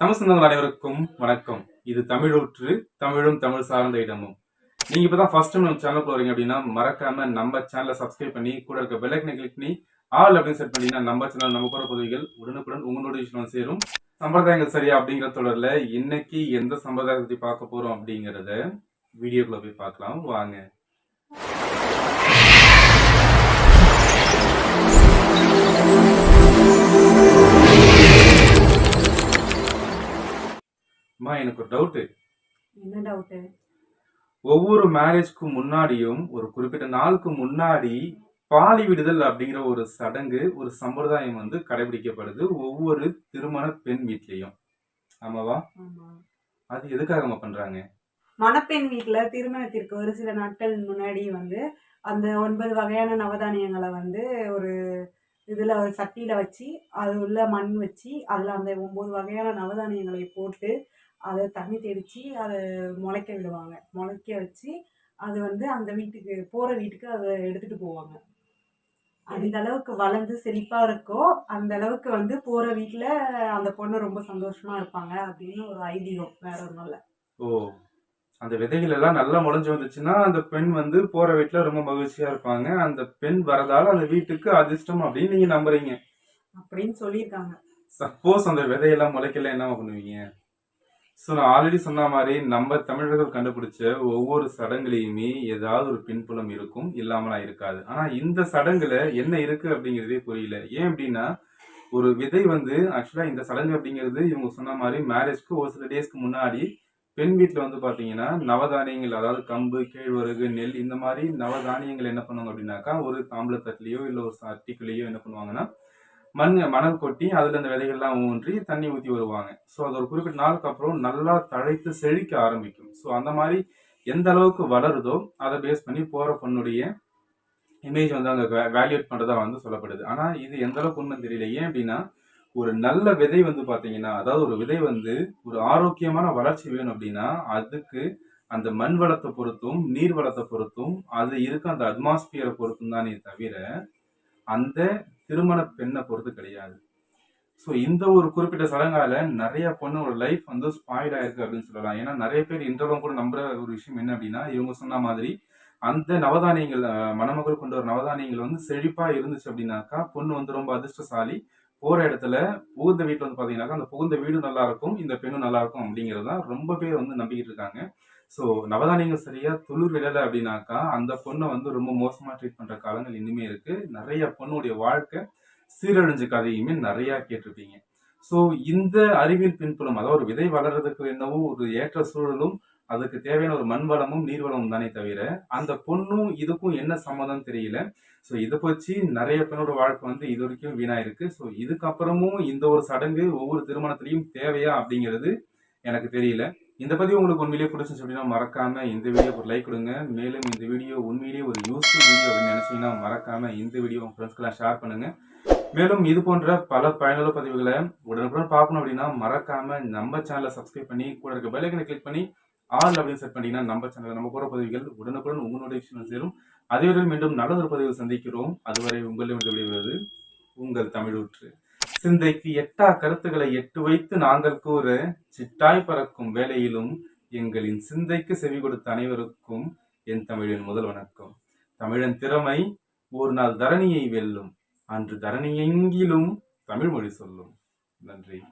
தமிழ் சொந்தங்கள் அனைவருக்கும் வணக்கம். இது தமிழூற்று தமிழும் தமிழ் சார்ந்த இடமும். நீங்க இப்பதான் ஃபர்ஸ்ட் டைம் நம்ம சேனலுக்கு வரீங்க அப்படின்னா மறக்காம நம்ம சேனலை சப்ஸ்கிரைப் பண்ணி கூட இருக்க பெல் ஐக்கனை கிளிக் பண்ணி ஆல் அப்படின்னு செட் பண்ணீங்கன்னா நம்ம சேனல் நம்ம போற பதவிகள் உடனுக்குடன் உங்க விஷயம் சேரும். சம்பிரதாயங்கள் சரியா அப்படிங்கிற தொடர்ல இன்னைக்கு எந்த சம்பிரதாயத்தை பத்தி பார்க்க போறோம் அப்படிங்கறத வீடியோக்குள்ள போய் பார்க்கலாம். வாங்க. அம்மா எனக்கு ஒரு டவுட்டு என்ன டவுட்டு ஒவ்வொரு மேரேஜ்க்கு முன்னாடியும் ஒரு குறிப்பிட்ட நாளுக்கு முன்னாடி பாலி விடுதல் அப்படிங்கிற ஒரு சடங்கு ஒரு சம்பிரதாயம் வந்து கடைபிடிக்கப்படுது ஒவ்வொரு திருமண பெண் வீட்லயும். ஆமாவா? ஆமா. அது எதுக்காக பண்றாங்க? மணப்பெண் வீட்டுல திருமணத்திற்கு ஒரு சில நாட்கள் முன்னாடி வந்து அந்த ஒன்பது வகையான நவதானியங்களை வந்து ஒரு இதுல ஒரு சட்டியில வச்சு அது உள்ள மண் வச்சு அதுல அந்த ஒன்பது வகையான நவதானியங்களை போட்டு அதை தண்ணி தெளிச்சு அதை முளைக்க விடுவாங்க. முளைக்க வச்சு அது வந்து அந்த வீட்டுக்கு போற வீட்டுக்கு அதை எடுத்துட்டு போவாங்க. அந்த அளவுக்கு வளர்ந்து செழிப்பா இருக்கோ அந்த அளவுக்கு வந்து போற வீட்டுல அந்த பொண்ணு ரொம்ப சந்தோஷமா இருப்பாங்க அப்படின்னு ஒரு ஐதீகம் வேற ஒன்றும் இல்லை. ஓ அந்த விதைகள் எல்லாம் நல்லா முளைஞ்சு வந்துச்சுன்னா அந்த பெண் வந்து போற வீட்டுல ரொம்ப மகிழ்ச்சியா இருப்பாங்க. அந்த பெண் வரதால அந்த வீட்டுக்கு அதிர்ஷ்டம் அப்படின்னு நீங்க நம்புறீங்க. அப்படின்னு சொல்லியிருக்காங்க. சப்போஸ் அந்த விதையெல்லாம் முளைக்கல என்ன பண்ணுவீங்க? ஸோ நான் ஆல்ரெடி சொன்ன மாதிரி நம்ம தமிழர்கள் கண்டுபிடிச்ச ஒவ்வொரு சடங்குலையுமே ஏதாவது ஒரு பின்புலம் இருக்கும் இல்லாமலாம் இருக்காது. ஆனால் இந்த சடங்குல என்ன இருக்கு அப்படிங்கிறதே புரியல. ஏன் அப்படின்னா ஒரு விதை வந்து ஆக்சுவலாக இந்த சடங்கு அப்படிங்கிறது இவங்க சொன்ன மாதிரி மேரேஜ்க்கு ஒரு சில டேஸ்க்கு முன்னாடி பெண் வீட்டில் வந்து பார்த்தீங்கன்னா நவதானியங்கள் அதாவது கம்பு கேழ்வரகு நெல் இந்த மாதிரி நவதானியங்கள் என்ன பண்ணுவாங்க அப்படின்னாக்கா ஒரு தாம்பளத்தட்டுலையோ இல்லை ஒரு சட்டிக்குள்ளேயோ என்ன பண்ணுவாங்கன்னா மண் மணல் கொட்டி அதில் இந்த விதைகள்லாம் ஊன்றி தண்ணி ஊற்றி வருவாங்க. ஸோ அது ஒரு குறிப்பிட்ட நாளுக்கு அப்புறம் நல்லா தழைத்து செழிக்க ஆரம்பிக்கும். ஸோ அந்த மாதிரி எந்த அளவுக்கு வளருதோ அதை பேஸ் பண்ணி போகிற பொண்ணுடைய இமேஜ் வந்து அங்கே வேல்யூட் பண்ணுறதா வந்து சொல்லப்படுது. ஆனால் இது எந்த அளவுக்கு உண்மை தெரியல. ஏன் அப்படின்னா ஒரு நல்ல விதை வந்து பார்த்தீங்கன்னா அதாவது ஒரு விதை வந்து ஒரு ஆரோக்கியமான வளர்ச்சி வேணும் அப்படின்னா அதுக்கு அந்த மண் வளத்தை பொறுத்தும் நீர் வளத்தை பொறுத்தும் அது இருக்க அந்த அட்மாஸ்பியரை பொறுத்தும் தானே தவிர அந்த திருமண பெண்ணை பொறுத்து கிடையாது. ஸோ இந்த ஒரு குறிப்பிட்ட சடங்கால நிறைய பொண்ணோட லைஃப் வந்து ஸ்பாயில் ஆயிருக்கு அப்படின்னு சொல்லலாம். ஏன்னா நிறைய பேர் இன்றளவும் கூட நம்புற ஒரு விஷயம் என்ன அப்படின்னா இவங்க சொன்ன மாதிரி அந்த நவதானியங்கள் மணமகள் கொண்ட ஒரு நவதானியங்கள் வந்து செழிப்பா இருந்துச்சு அப்படின்னாக்கா பொண்ணு வந்து ரொம்ப அதிர்ஷ்டசாலி போற இடத்துல புகுந்த வீட்டுல வந்து பாத்தீங்கன்னாக்கா அந்த புகுந்த வீடும் நல்லா இருக்கும் இந்த பெண்ணும் நல்லா இருக்கும் அப்படிங்கிறது தான் ரொம்ப பேர் வந்து நம்பிக்கிட்டு இருக்காங்க. ஸோ நவதானியங்கள் சரியா துளிர் விழலை அப்படின்னாக்கா அந்த பொண்ணை வந்து ரொம்ப மோசமா ட்ரீட் பண்ற காலங்கள் இன்னுமே இருக்கு. நிறைய பொண்ணுடைய வாழ்க்கை சீரழிஞ்ச கதையுமே நிறைய கேட்டிருப்பீங்க. ஸோ இந்த அறிவியல் பின்புலம் அதாவது ஒரு விதை வளர்றதுக்கு என்னவோ ஒரு ஏற்ற சூழலும் அதுக்கு தேவையான ஒரு மண் வளமும் நீர் வளமும் தானே தவிர அந்த பொண்ணும் இதுக்கும் என்ன சம்மதம் தெரியல. ஸோ இதை பற்றி நிறைய பெண்ணோட வாழ்க்கை வந்து இது வரைக்கும் வீணாயிருக்கு. ஸோ இதுக்கப்புறமும் இந்த ஒரு சடங்கு ஒவ்வொரு திருமணத்திலையும் தேவையா அப்படிங்கிறது எனக்கு தெரியல. இந்த பதிவு உங்களுக்கு உண்மையிலேயே பிடிச்சிச்சு அப்படின்னா மறக்காம இந்த வீடியோ ஒரு லைக் கொடுங்க. மேலும் இந்த வீடியோ உண்மையிலேயே ஒரு யூஸ்ஃபுல் வீடியோ அப்படின்னு நினைச்சீங்கன்னா மறக்காம இந்த வீடியோ உங்க ஃப்ரெண்ட்ஸ்க்கெல்லாம் ஷேர் பண்ணுங்க. மேலும் இது போன்ற பல பயனுள்ள பதிவுகளை உடனுக்குடன் பார்க்கணும் அப்படின்னா மறக்காம நம்ம சேனலை சப்ஸ்கிரைப் பண்ணி கூட இருக்க பெல்லைக்கனை கிளிக் பண்ணி ஆள் அப்படின்னு செட் பண்ணீங்கன்னா நம்ம சேனல் நம்ம போகிற பதிவுகள் உடனுக்குடன் உங்களுடைய விஷயம் சேரும். அதுவரை மீண்டும் நல்லதொரு பதிவு சந்திக்கிறோம். அதுவரை உங்களிடம் விடைபெறுவது உங்கள் தமிழூற்று சிந்தைக்கு எட்டா கருத்துக்களை எட்டு வைத்து நாங்கள் கூற சிட்டாய் பறக்கும் வேலையிலும் எங்களின் சிந்தைக்கு செவி கொடுத்த அனைவருக்கும் என் தமிழின் முதல் வணக்கம். தமிழன் திறமை ஒரு நாள் தரணியை வெல்லும். அன்று தரணி எங்கிலும் தமிழ் மொழி சொல்லும். நன்றி.